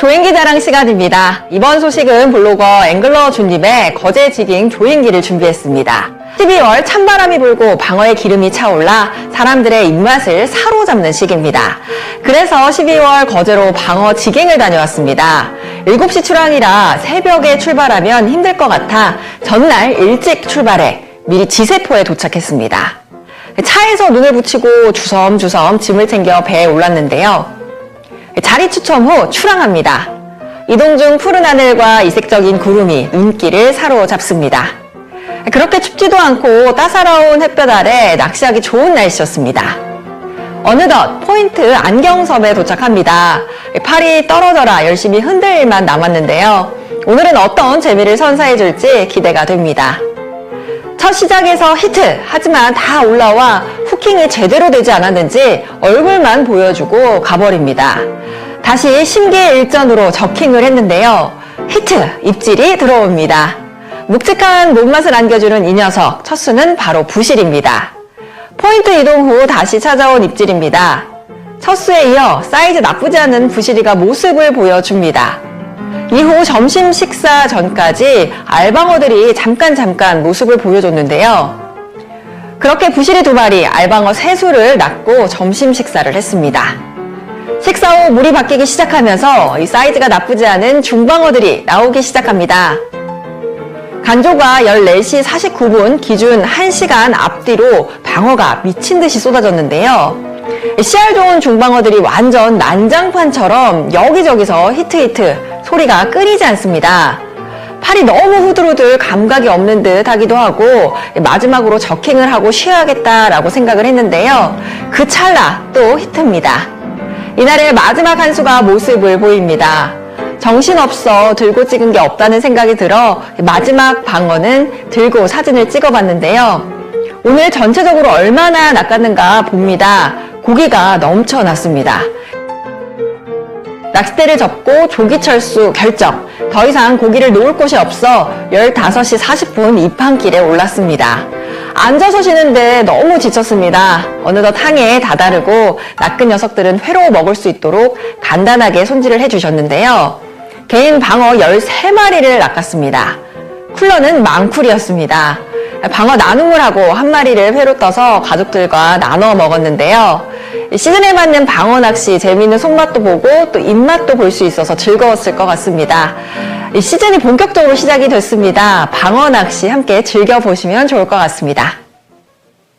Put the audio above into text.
조인기 자랑 시간입니다. 이번 소식은 블로거 앵글러 준님의 거제 지깅 조인기를 준비했습니다. 12월 찬바람이 불고 방어의 기름이 차올라 사람들의 입맛을 사로잡는 시기입니다. 그래서 12월 거제로 방어 지깅을 다녀왔습니다. 7시 출항이라 새벽에 출발하면 힘들 것 같아 전날 일찍 출발해 미리 지세포에 도착했습니다. 차에서 눈을 붙이고 주섬주섬 짐을 챙겨 배에 올랐는데요. 자리 추첨 후 출항합니다. 이동 중 푸른 하늘과 이색적인 구름이 눈길을 사로잡습니다. 그렇게 춥지도 않고 따사로운 햇볕 아래 낚시하기 좋은 날씨였습니다. 어느덧 포인트 안경섬에 도착합니다. 팔이 떨어져라 열심히 흔들 일만 남았는데요. 오늘은 어떤 재미를 선사해 줄지 기대가 됩니다. 첫 시작에서 히트! 하지만 다 올라와 후킹이 제대로 되지 않았는지 얼굴만 보여주고 가버립니다. 다시 심기일전으로 저킹을 했는데요. 히트! 입질이 들어옵니다. 묵직한 몸맛을 안겨주는 이 녀석, 첫 수는 바로 부실입니다. 포인트 이동 후 다시 찾아온 입질입니다. 첫 수에 이어 사이즈 나쁘지 않은 부실이가 모습을 보여줍니다. 이후 점심 식사 전까지 알방어들이 잠깐 잠깐 모습을 보여줬는데요. 그렇게 부실이 두 마리 알방어 세 수를 낳고 점심 식사를 했습니다. 식사 후 물이 바뀌기 시작하면서 이 사이즈가 나쁘지 않은 중방어들이 나오기 시작합니다. 간조가 14시 49분 기준 1시간 앞뒤로 방어가 미친 듯이 쏟아졌는데요. 씨알 좋은 중방어들이 완전 난장판처럼 여기저기서 히트히트 소리가 끊이지 않습니다. 팔이 너무 후들후들 감각이 없는 듯 하기도 하고 마지막으로 저킹을 하고 쉬어야겠다라고 생각을 했는데요. 그 찰나 또 히트입니다. 이날의 마지막 한 수가 모습을 보입니다. 정신없어 들고 찍은 게 없다는 생각이 들어 마지막 방어는 들고 사진을 찍어봤는데요. 오늘 전체적으로 얼마나 낚았는가 봅니다. 고기가 넘쳐났습니다. 낚싯대를 접고 조기 철수 결정. 더 이상 고기를 놓을 곳이 없어 15시 40분 입항길에 올랐습니다. 앉아서 쉬는데 너무 지쳤습니다. 어느덧 항해에 다다르고 낚은 녀석들은 회로 먹을 수 있도록 간단하게 손질을 해주셨는데요. 개인 방어 13마리를 낚았습니다. 쿨러는 망쿨이었습니다. 방어 나눔을 하고 한 마리를 회로 떠서 가족들과 나눠 먹었는데요. 시즌에 맞는 방어 낚시 재미있는 손맛도 보고 또 입맛도 볼 수 있어서 즐거웠을 것 같습니다. 시즌이 본격적으로 시작이 됐습니다. 방어 낚시 함께 즐겨보시면 좋을 것 같습니다.